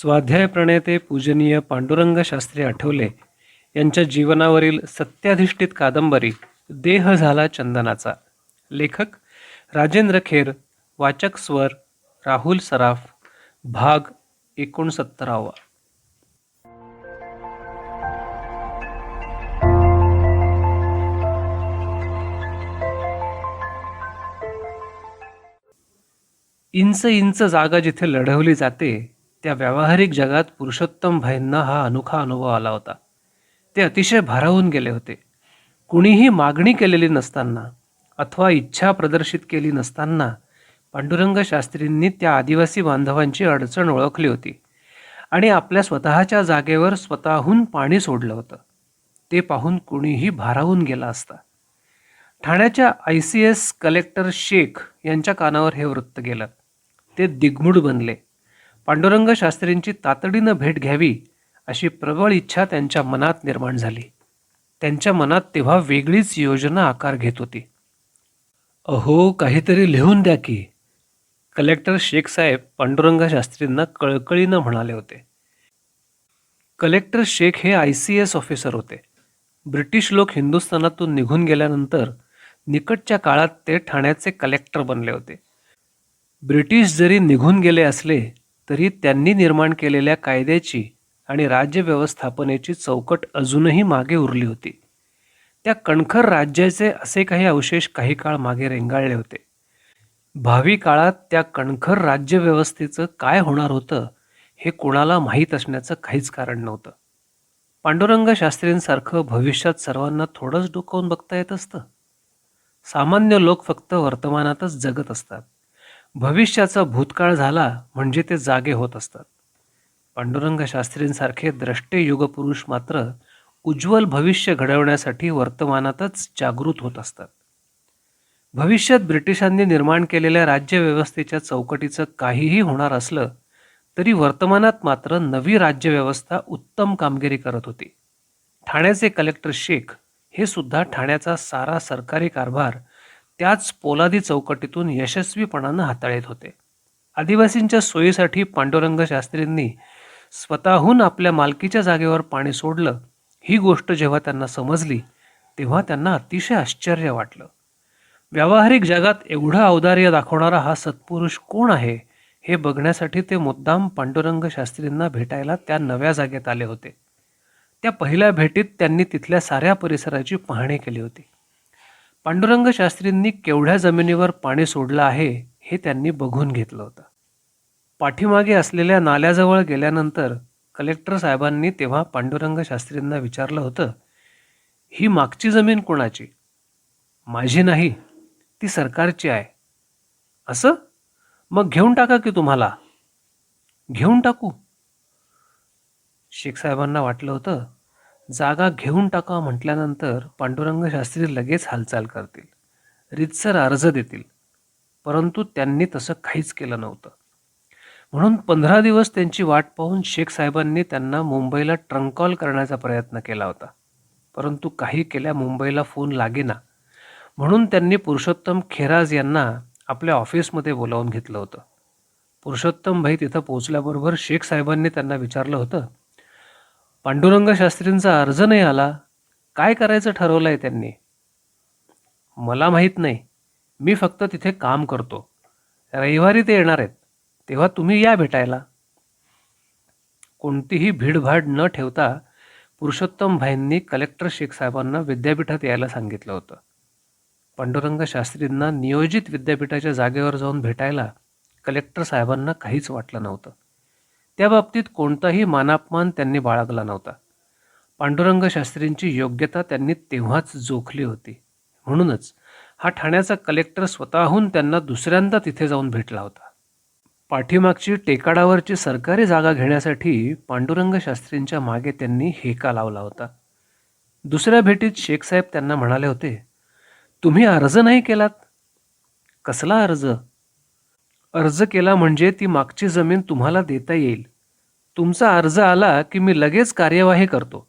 स्वाध्याय प्रणेते पूजनीय पांडुरंग शास्त्री आठवले यांच्या जीवनावरील सत्याधिष्ठित कादंबरी देह झाला चंदनाचा. लेखक राजेंद्र खेर वाचक स्वर राहुल सराफ भाग एकोणसत्तरावा. इंच इंच जागा जिथे लढवली जाते त्या व्यावहारिक जगात पुरुषोत्तम भाईंना हा अनोखा अनुभव आला होता. ते अतिशय भारावून गेले होते. कुणीही मागणी केलेली नसताना अथवा इच्छा प्रदर्शित केली नसताना पांडुरंग शास्त्रींनी त्या आदिवासी बांधवांची अडचण ओळखली होती आणि आपल्या स्वतःच्या जागेवर स्वतःहून पाणी सोडलं होतं. ते पाहून कुणीही भारावून गेला असता. ठाण्याच्या I C S collector Shaikh यांच्या कानावर हे वृत्त गेलं. ते दिग्मूड बनले. पांडुरंग शास्त्रींची तातडीनं भेट घ्यावी अशी प्रबळ इच्छा त्यांच्या मनात निर्माण झाली. त्यांच्या मनात तेव्हा वेगळीच योजना आकार घेत होती. अहो काहीतरी लिहून द्या की. कलेक्टर शेख साहेब पांडुरंग शास्त्रींना कळकळीनं म्हणाले होते. कलेक्टर शेख हे आय सी एस ऑफिसर होते. ब्रिटिश लोक हिंदुस्थानातून निघून गेल्यानंतर निकटच्या काळात ते ठाण्याचे कलेक्टर बनले होते. ब्रिटिश जरी निघून गेले असले तरी त्यांनी निर्माण केलेल्या कायद्याची आणि राज्य व्यवस्थापनेची चौकट अजूनही मागे उरली होती. त्या कणखर राज्याचे असे काही अवशेष काही काळ मागे रेंगाळले होते. भावी काळात त्या कणखर राज्यव्यवस्थेचं काय होणार होतं हे कोणाला माहीत असण्याचं काहीच कारण नव्हतं. पांडुरंग शास्त्रींसारखं भविष्यात सर्वांना थोडंच डोकावून बघता येत असतं. सामान्य लोक फक्त वर्तमानातच जगत असतात. भविष्याचा भूतकाळ झाला म्हणजे ते जागे होत असतात. पांडुरंग शास्त्रींसारखे द्रष्टे युगपुरुष मात्र उज्ज्वल भविष्य घडवण्यासाठी वर्तमानातच जागृत होत असतात. भविष्यात ब्रिटिशांनी निर्माण केलेल्या राज्यव्यवस्थेच्या चौकटीचं काहीही होणार असलं तरी वर्तमानात मात्र नवी राज्यव्यवस्था उत्तम कामगिरी करत होती. ठाण्याचे कलेक्टर शेख हे सुद्धा ठाण्याचा सारा सरकारी कारभार त्याच पोलादी चौकटीतून यशस्वीपणानं हाताळत होते. आदिवासींच्या सोयीसाठी पांडुरंग शास्त्रींनी स्वतःहून आपल्या मालकीच्या जागेवर पाणी सोडलं ही गोष्ट जेव्हा त्यांना समजली तेव्हा त्यांना अतिशय आश्चर्य वाटलं. व्यावहारिक जगात एवढं औदार्य दाखवणारा हा सत्पुरुष कोण आहे हे बघण्यासाठी ते मुद्दाम पांडुरंग शास्त्रींना भेटायला त्या नव्या जागेत आले होते. त्या पहिल्या भेटीत त्यांनी तिथल्या साऱ्या परिसराची पाहणी केली होती. पांडुरंग शास्त्रींनी केवढ्या जमिनीवर पाणी सोडलं आहे हे त्यांनी बघून घेतलं होतं. पाठीमागे असलेल्या नाल्याजवळ गेल्यानंतर कलेक्टर साहेबांनी तेव्हा पांडुरंग शास्त्रींना विचारलं होतं ही मागची जमीन कोणाची? माझी नाही ती सरकारची आहे. असं? मग घेऊन टाका की तुम्हाला. घेऊन टाकू. शेख साहेबांना वाटलं होतं जागा घेऊन टाका म्हटल्यानंतर पांडुरंग शास्त्री लगेच हालचाल करतील. रितसर अर्ज देतील. परंतु त्यांनी तसं काहीच केलं नव्हतं. म्हणून पंधरा दिवस त्यांची वाट पाहून शेख साहेबांनी त्यांना मुंबईला ट्रंक कॉल करण्याचा प्रयत्न केला होता. परंतु काही केल्या मुंबईला फोन लागेना. म्हणून त्यांनी पुरुषोत्तम खेराज यांना आपल्या ऑफिसमध्ये बोलावून घेतलं होतं. पुरुषोत्तम भाई तिथं पोचल्याबरोबर शेख साहेबांनी त्यांना विचारलं होतं पांडुरंग शास्त्रींचा अर्ज नाही आला काय करायचं ठरवलं आहे त्यांनी? मला माहीत नाही. मी फक्त तिथे काम करतो. रविवारी ते येणार आहेत. तेव्हा तुम्ही या भेटायला. कोणतीही भीडभाड न ठेवता पुरुषोत्तम भाईंनी कलेक्टर शेख साहेबांना विद्यापीठात यायला सांगितलं होतं. पांडुरंग शास्त्रींना नियोजित विद्यापीठाच्या जागेवर जाऊन भेटायला कलेक्टर साहेबांना काहीच वाटलं नव्हतं. त्या बाबतीत कोणताही मानापमान त्यांनी बाळगला नव्हता. पांडुरंग शास्त्रींची योग्यता त्यांनी तेव्हाच जोखली होती. म्हणूनच हा ठाण्याचा कलेक्टर स्वतःहून त्यांना दुसऱ्यांदा तिथे जाऊन भेटला होता. पाठीमागची टेकाडावरची सरकारी जागा घेण्यासाठी पांडुरंग शास्त्रींच्या मागे त्यांनी हेका लावला होता. दुसऱ्या भेटीत शेखसाहेब त्यांना म्हणाले होते तुम्ही अर्ज नाही केलात? कसला अर्ज? अर्ज केला म्हणजे ती मागची जमीन तुम्हाला देता येईल. तुमचा अर्ज आला की मी लगेच कार्यवाही करतो.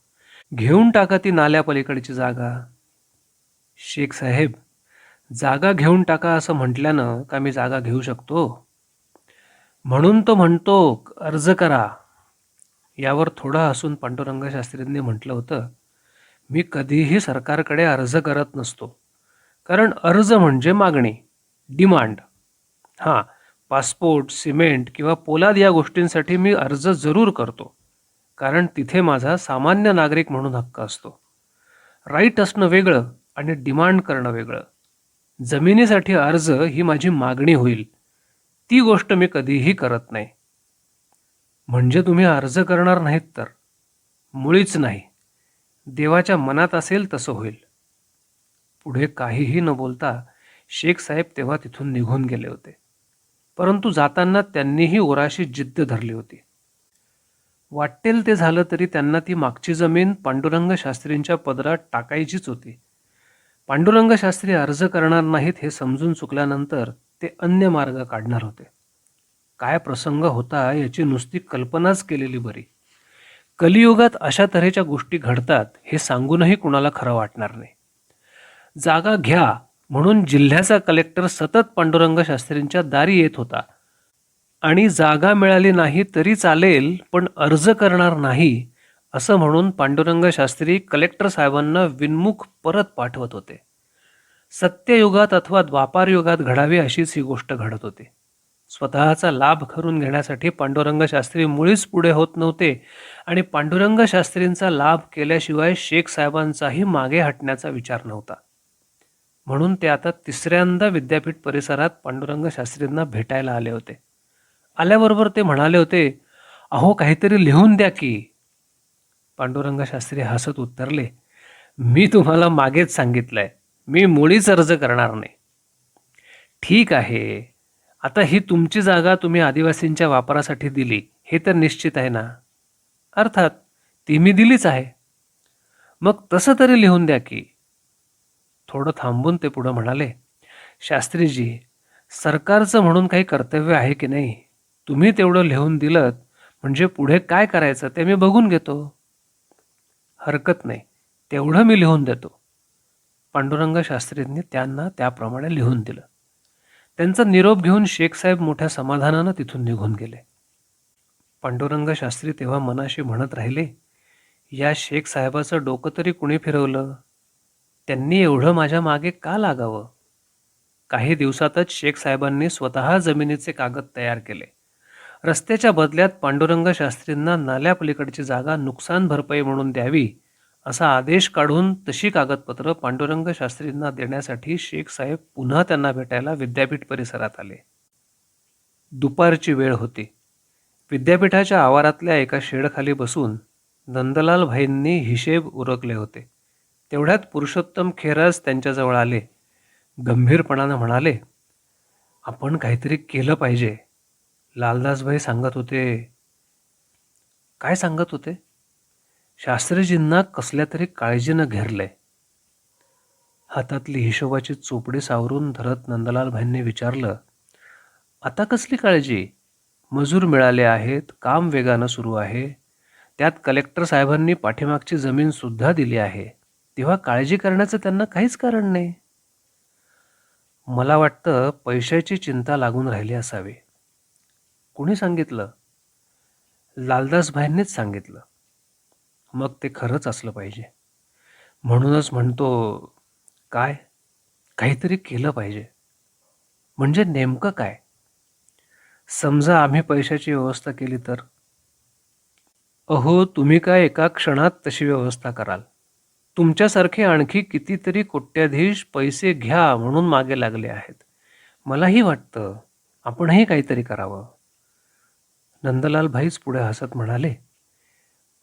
घेऊन टाका ती नाल्यापलीकडची जागा. शेख साहेब जागा घेऊन टाका असं म्हटल्यानं का मी जागा घेऊ शकतो? म्हणून तो म्हणतो अर्ज करा. यावर थोडं हसून पांडुरंग शास्त्रींनी म्हटलं होतं मी कधीही सरकारकडे अर्ज करत नसतो. कारण अर्ज म्हणजे मागणी डिमांड. हां पासपोर्ट सिमेंट किंवा पोलाद या गोष्टींसाठी मी अर्ज जरूर करतो कारण तिथे माझा सामान्य नागरिक म्हणून हक्क असतो. राईट असणं वेगळं आणि डिमांड करणं वेगळं. जमिनीसाठी अर्ज ही माझी मागणी होईल. ती गोष्ट मी कधीही करत नाही. म्हणजे तुम्ही अर्ज करणार नाहीत तर? मुळीच नाही. देवाच्या मनात असेल तसं होईल. पुढे काहीही न बोलता शेख साहेब तेव्हा तिथून निघून गेले होते. परंतु जाताना त्यांनीही ओराशी जिद्द धरली होती. वाटेल ते झालं तरी त्यांना ती मागची जमीन पांडुरंग शास्त्रींच्या पदरात टाकायचीच होती. पांडुरंग शास्त्री अर्ज करणार नाहीत हे समजून चुकल्यानंतर ते अन्य मार्ग काढणार होते. काय प्रसंग होता याची नुसती कल्पनाच केलेली बरी. कलियुगात अशा तऱ्हेच्या गोष्टी घडतात हे सांगूनही कुणाला खरं वाटणार नाही. जागा घ्या म्हणून जिल्ह्याचा कलेक्टर सतत पांडुरंग शास्त्रींच्या दारी येत होता. आणि जागा मिळाली नाही तरी चालेल पण अर्ज करणार नाही असं म्हणून पांडुरंग शास्त्री कलेक्टर साहेबांना विनमुख परत पाठवत होते. सत्ययुगात अथवा द्वापार युगात घडावी अशीच ही गोष्ट घडत होती. स्वतःचा लाभ करून घेण्यासाठी पांडुरंग शास्त्री मुळीच पुढे होत नव्हते आणि पांडुरंग शास्त्रींचा लाभ केल्याशिवाय शेख साहेबांचाही मागे हटण्याचा विचार नव्हता. म्हणून ते आता तिसऱ्यांदा विद्यापीठ परिसरात पांडुरंग शास्त्रींना भेटायला आले होते. आल्याबरोबर ते म्हणाले होते अहो काहीतरी लिहून द्या की. पांडुरंग शास्त्री हसत उत्तरले मी तुम्हाला मागेच सांगितलंय मी मुळीच अर्ज करणार नाही. ठीक आहे आता ही तुमची जागा तुम्ही आदिवासींच्या वापरासाठी दिली हे तर निश्चित आहे ना? अर्थात ती मी दिलीच आहे. मग तसं तरी लिहून द्या की. थोडं थांबून ते पुढं म्हणाले शास्त्रीजी सरकारचं म्हणून काही कर्तव्य आहे की नाही? तुम्ही तेवढं लिहून दिलं म्हणजे पुढे काय करायचं ते मी बघून घेतो. हरकत नाही तेवढं मी लिहून देतो. पांडुरंग शास्त्रींनी त्यांना त्याप्रमाणे लिहून दिलं. त्यांचा निरोप घेऊन शेख साहेब मोठ्या समाधानानं तिथून निघून गेले. पांडुरंग शास्त्री तेव्हा मनाशी म्हणत राहिले या शेख साहेबाचं डोकं तरी कुणी फिरवलं? त्यांनी एवढं माझ्या मागे का लागावं? काही दिवसातच शेख साहेबांनी स्वतः जमिनीचे कागद तयार केले. रस्त्याच्या बदल्यात पांडुरंग शास्त्रींना नाल्यापलीकडची जागा नुकसान भरपाई म्हणून द्यावी असा आदेश काढून तशी कागदपत्र पांडुरंग शास्त्रींना देण्यासाठी शेख साहेब पुन्हा त्यांना भेटायला विद्यापीठ परिसरात आले. दुपारची वेळ होती. विद्यापीठाच्या आवारातल्या एका शेडखाली बसून नंदलाल भाईंनी हिशेब उरकले होते. तेवढ्यात पुरुषोत्तम खेरस त्यांच्याजवळ आले. गंभीरपणानं म्हणाले आपण काहीतरी केलं पाहिजे. लालदासभाई सांगत होते काय सांगत होते? शास्त्रीजींना कसल्या तरी काळजीनं घेरलंय हातातली हिशोबाची चोपडी सावरून धरत नंदलाल भाईंनी विचारलं आता कसली काळजी? मजूर मिळाले आहेत काम वेगानं सुरू आहे. त्यात कलेक्टर साहेबांनी पाठीमागची जमीन सुद्धा दिली आहे. तेव्हा काळजी करण्याचं त्यांना काहीच कारण नाही. मला वाटतं पैशाची चिंता लागून राहिली असावी. कुणी सांगितलं? लालदासभाईंनीच सांगितलं. मग ते खरंच असलं पाहिजे. म्हणूनच म्हणतो काय? काहीतरी केलं पाहिजे. म्हणजे नेमकं काय? समजा आम्ही पैशाची व्यवस्था केली तर? अहो तुम्ही काय एका क्षणात तशी व्यवस्था कराल. तुमच्यासारखे आणखी कितीतरी कोट्याधीश पैसे घ्या म्हणून मागे लागले आहेत. मलाही वाटतं आपणही काहीतरी करावं. नंदलाल भाईच पुढे हसत म्हणाले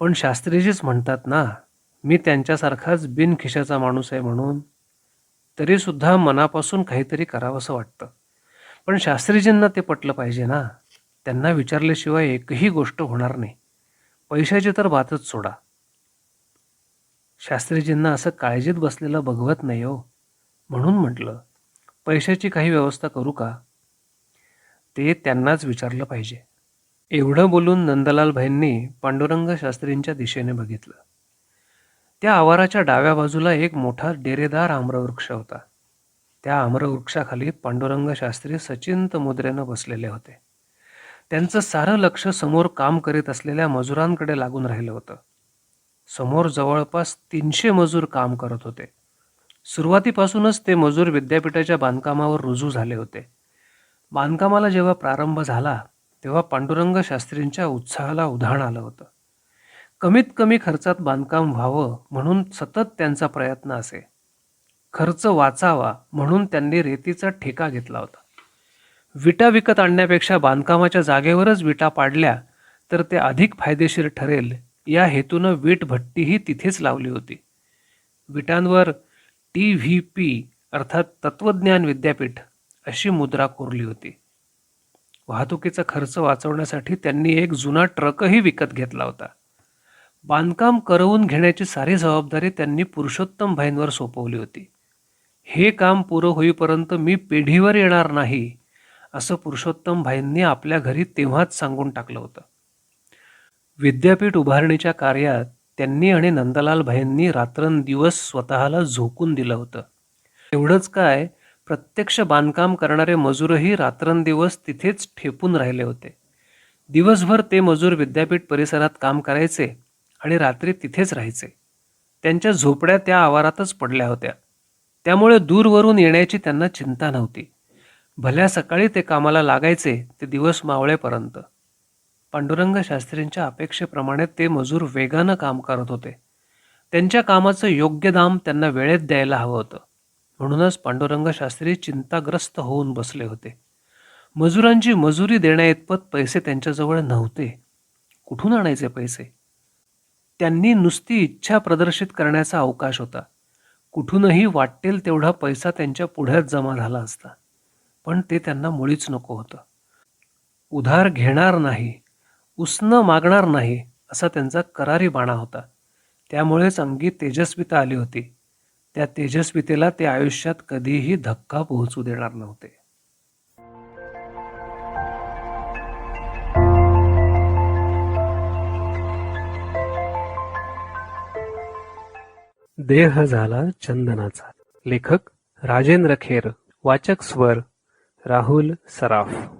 पण शास्त्रीजीच म्हणतात ना मी त्यांच्यासारखाच बिनखिशाचा माणूस आहे म्हणून. तरीसुद्धा मनापासून काहीतरी करावंसं वाटतं. पण शास्त्रीजींना ते पटलं पाहिजे ना. त्यांना विचारल्याशिवाय एकही गोष्ट होणार नाही. पैशाची तर बातच सोडा. शास्त्रीजींना असं काळजीत बसलेलं बघवत नाही हो. म्हणून म्हटलं पैशाची काही व्यवस्था करू का? ते त्यांनाच विचारलं पाहिजे. एवढं बोलून नंदलाल भाईंनी पांडुरंग शास्त्रींच्या दिशेने बघितलं. त्या आवाराच्या डाव्या बाजूला एक मोठा डेरेदार आम्रवृक्ष होता. त्या आम्रवृक्षाखाली पांडुरंग शास्त्री सचिंत मुद्रेनं बसलेले होते. त्यांचं सारं लक्ष समोर काम करीत असलेल्या मजुरांकडे लागून राहिलं होतं. समोर जवळपास तीनशे मजूर काम करत होते. सुरुवातीपासूनच ते मजूर विद्यापीठाच्या बांधकामावर रुजू झाले होते. बांधकामाला जेव्हा प्रारंभ झाला तेव्हा पांडुरंग शास्त्रींच्या उत्साहाला उधाण आलं होतं. कमीत कमी खर्चात बांधकाम व्हावं म्हणून सतत त्यांचा प्रयत्न असे. खर्च वाचावा म्हणून त्यांनी रेतीचा ठेका घेतला होता. विटा विकत आणण्यापेक्षा बांधकामाच्या जागेवरच विटा पाडल्या तर ते अधिक फायदेशीर ठरेल या हेतूनं वीटभट्टीही तिथेच लावली होती. विटांवर टी व्ही पी अर्थात तत्वज्ञान विद्यापीठ अशी मुद्रा कोरली होती. वाहतुकीचा खर्च वाचवण्यासाठी त्यांनी एक जुना ट्रकही विकत घेतला होता. बांधकाम करवून घेण्याची सारी जबाबदारी त्यांनी पुरुषोत्तम भाईंवर सोपवली होती. हे काम पुरं होईपर्यंत मी पेढीवर येणार नाही असं पुरुषोत्तम भाईंनी आपल्या घरी तेव्हाच सांगून टाकलं होतं. विद्यापीठ उभारणीच्या कार्यात त्यांनी आणि नंदलाल भाईंनी रात्रंदिवस स्वतःला झोकून दिलं होतं. एवढंच काय प्रत्यक्ष बांधकाम करणारे मजूरही रात्रंदिवस तिथेच ठेपून राहिले होते. दिवसभर ते मजूर विद्यापीठ परिसरात काम करायचे आणि रात्री तिथेच राहायचे. त्यांच्या झोपड्या त्या आवारातच पडल्या होत्या. त्यामुळे दूरवरून येण्याची त्यांना चिंता नव्हती. भल्या सकाळी ते कामाला लागायचे ते दिवस मावळेपर्यंत. पांडुरंग शास्त्रींच्या अपेक्षेप्रमाणे ते मजूर वेगानं काम करत होते. त्यांच्या कामाचं योग्य दाम त्यांना वेळेत द्यायला हवं होतं. म्हणूनच पांडुरंग शास्त्री चिंताग्रस्त होऊन बसले होते. मजुरांची मजुरी देण्याइतपत पैसे त्यांच्याजवळ नव्हते. कुठून आणायचे पैसे? त्यांनी नुसती इच्छा प्रदर्शित करण्याचा अवकाश होता. कुठूनही वाटेल तेवढा पैसा त्यांच्या पुढ्यात जमा झाला असता. पण ते त्यांना मुळीच नको होतं. उधार घेणार नाही. उसनं मागणार नाही असा त्यांचा करारी बाणा होता. त्यामुळेच अंगी तेजस्विता आली होती. त्या तेजस्वितेला ते आयुष्यात कधीही धक्का पोहोचू देणार नव्हते. देह झाला चंदनाचा. लेखक राजेंद्र खेर. वाचक स्वर राहुल सराफ.